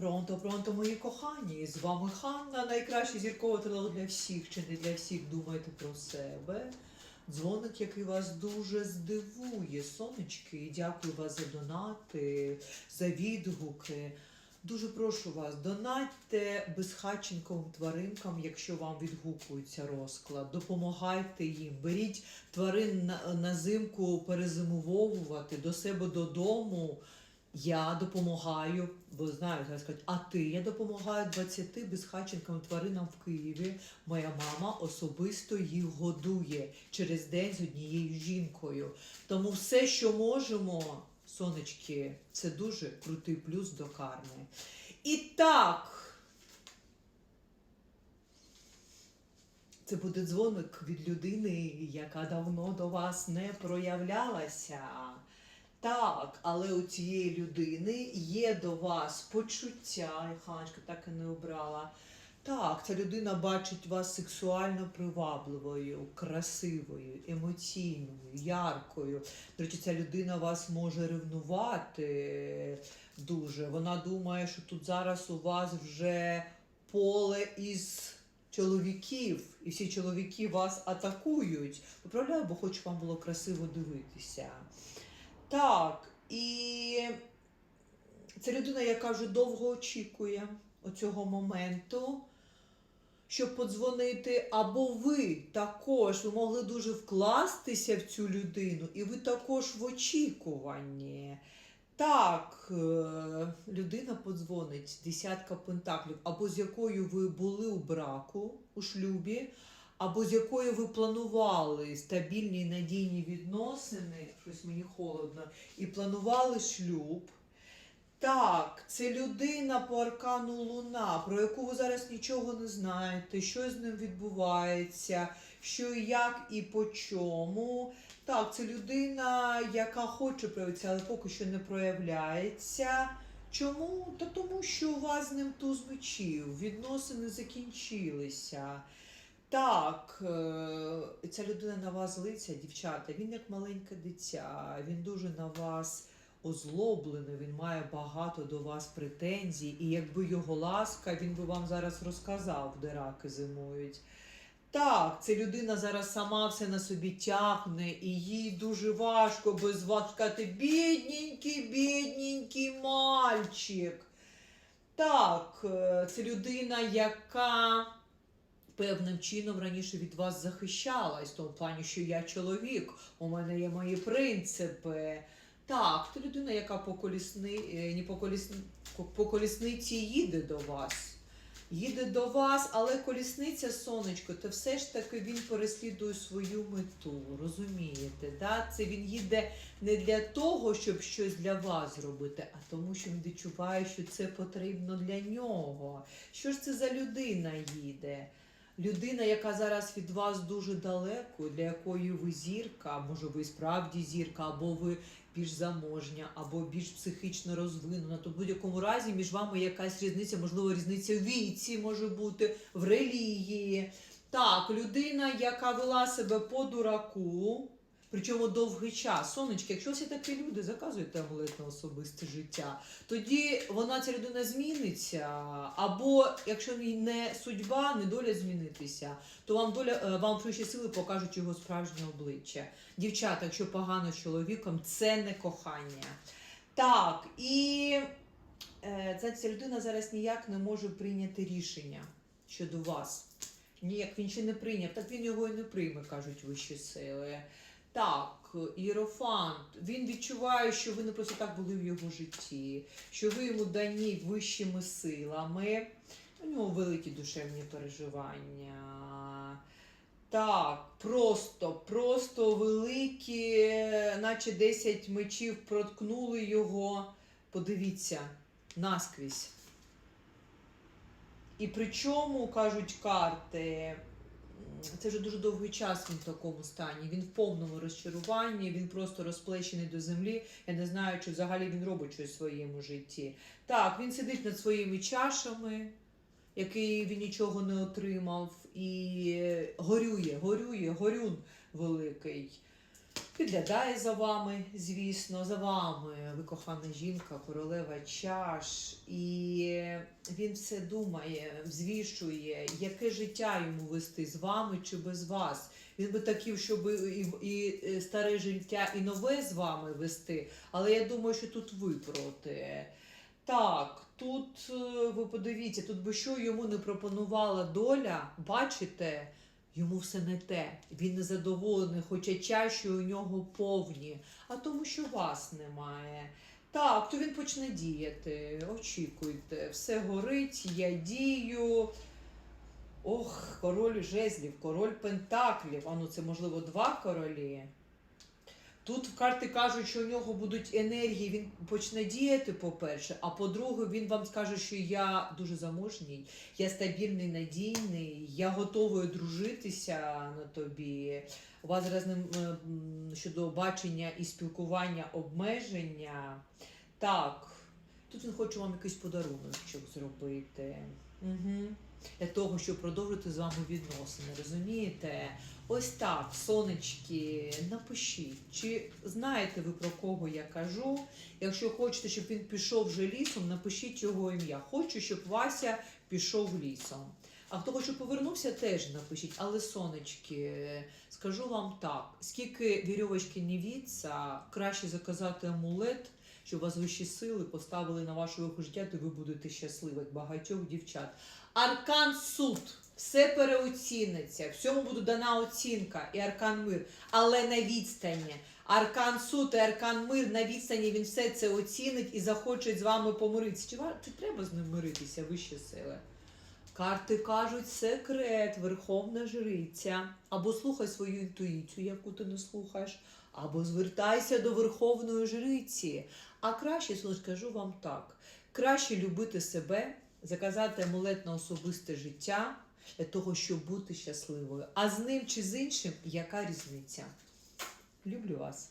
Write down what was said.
Пронто, пронто, мої кохані! З вами Ханна, найкраща зіркова трилога для всіх, чи не для всіх думайте про себе. Дзвоник, який вас дуже здивує. Сонечки, дякую вас за донати, за відгуки. Дуже прошу вас, донатьте безхатченковим тваринкам, якщо вам відгукується розклад. Допомагайте їм. Беріть тварин на, на зимку перезимовувати до себе додому. Я допомагаю, бо знаю, зараз кажуть, а ти я допомагаю 20 безхатченкам тваринам в Києві. Моя мама особисто їх годує через день з однією жінкою. Тому все, що можемо, сонечки, це дуже крутий плюс до карми. І так. Це буде дзвоник від людини, яка давно до вас не проявлялася. Так, але у цієї людини є до вас почуття, і Ханочка так і не обрала. Так, ця людина бачить вас сексуально привабливою, красивою, емоційною, яркою. До речі, ця людина вас може ревнувати дуже. Вона думає, що тут зараз у вас вже поле із чоловіків, і всі чоловіки вас атакують. Поправляю, бо хочу вам було красиво дивитися. Так, і це людина, яка вже довго очікує оцього моменту, щоб подзвонити, або ви також ви могли дуже вкластися в цю людину, і ви також в очікуванні. Так, е, людина подзвонить, десятка пентаклів, або з якою ви були у браку у шлюбі, або з якою ви планували стабільні надійні відносини, щось мені холодно, і планували шлюб. Так, це людина по аркану Луна, про яку ви зараз нічого не знаєте, що з ним відбувається, що як і по чому. Так, це людина, яка хоче проявитися, але поки що не проявляється. Чому? Та тому, що у вас з ним туз мечів, відносини закінчилися. Так, е, ця людина на вас злиться, дівчата. Він як маленьке дитя, він дуже на вас озлоблений, він має багато до вас претензій, і якби його ласка, він би вам зараз розказав, де раки зимують. Так, ця людина зараз сама все на собі тягне, і їй дуже важко без вас сказати бідненький, бідненький мальчик. Так, е, це людина, яка певним чином раніше від вас захищалась, в тому плані, що я чоловік, у мене є мої принципи. Так, це людина, яка по, колісни, не по, колісни, по колісниці їде до вас. Їде до вас, але колісниця, сонечко, то все ж таки він переслідує свою мету. Розумієте? Да? Це він їде не для того, щоб щось для вас зробити, а тому, що він відчуває, що це потрібно для нього. Що ж це за людина їде? Людина, яка зараз від вас дуже далеко, для якої ви зірка, може ви справді зірка, або ви більш заможня, або більш психічно розвинена, то в будь-якому разі між вами якась різниця, можливо, різниця в віці може бути, в релігії. Так, людина, яка вела себе по дураку, причому довгий час. Сонечки, якщо всі такі люди, заказуйте амулет на особисте життя, тоді вона ця людина зміниться. Або якщо не судьба, не доля змінитися, то вам доля е, вам вищі сили покажуть його справжнє обличчя. Дівчата, якщо погано з чоловіком, це не кохання. Так, і е, ця людина зараз ніяк не може прийняти рішення щодо вас. Ніяк він ще не прийняв, так він його і не прийме, кажуть вищі сили. Так, Єрофант, він відчуває, що ви не просто так були в його житті, що ви йому дані вищими силами. У нього великі душевні переживання. Так, просто, просто великі, наче 10 мечів проткнули його. Подивіться, наскрізь. І причому, кажуть карти, це вже дуже довгий час він в такому стані. Він в повному розчаруванні, він просто розплещений до землі. Я не знаю, чи взагалі він робить щось в своєму житті. Так, він сидить над своїми чашами, який він нічого не отримав, і горює, горює, горюн великий. Підглядає за вами, звісно, за вами, ви кохана жінка, королева чаш. І він все думає, взвішує, яке життя йому вести з вами чи без вас. Він би такий, щоб і, і е, старе життя, і нове з вами вести. Але я думаю, що тут ви проти. Так, тут е, ви подивіться, тут би що йому не пропонувала доля, бачите, йому все не те. Він незадоволений, хоча чаші у нього повні, а тому, що вас немає. Так, то він почне діяти. Очікуйте, все горить, я дію. Ох, король жезлів, король пентаклів. А ну це можливо два королі. Тут в карти кажуть, що у нього будуть енергії, він почне діяти, по-перше, а по-друге, він вам скаже, що я дуже заможній, я стабільний, надійний, я готовий дружитися на тобі. У вас зараз е, щодо бачення і спілкування обмеження. Так, тут він хоче вам якийсь подарунок зробити. Угу. Для того, щоб продовжити з вами відносини, розумієте? Ось так, сонечки, напишіть, чи знаєте ви про кого я кажу? Якщо хочете, щоб він пішов вже лісом, напишіть його ім'я. Хочу, щоб Вася пішов лісом. А хто хоче повернувся, теж напишіть. Але сонечки, скажу вам так: скільки вірьовочки не віться, краще заказати амулет, щоб вас вищі сили поставили на ваше життя, то ви будете щасливі, багатьох дівчат. Аркан суд. Все переоціниться, всьому буде дана оцінка і аркан мир, але на відстані. Аркан суд і аркан мир на відстані він все це оцінить і захоче з вами помиритися. Чи, чи треба з ним миритися вищі сили? Карти кажуть секрет, верховна жриця. Або слухай свою інтуїцію, яку ти не слухаєш, або звертайся до верховної жриці. А краще, скажу вам так: краще любити себе, заказати амулет на особисте життя для того, щоб бути щасливою. А з ним чи з іншим, яка різниця? Люблю вас.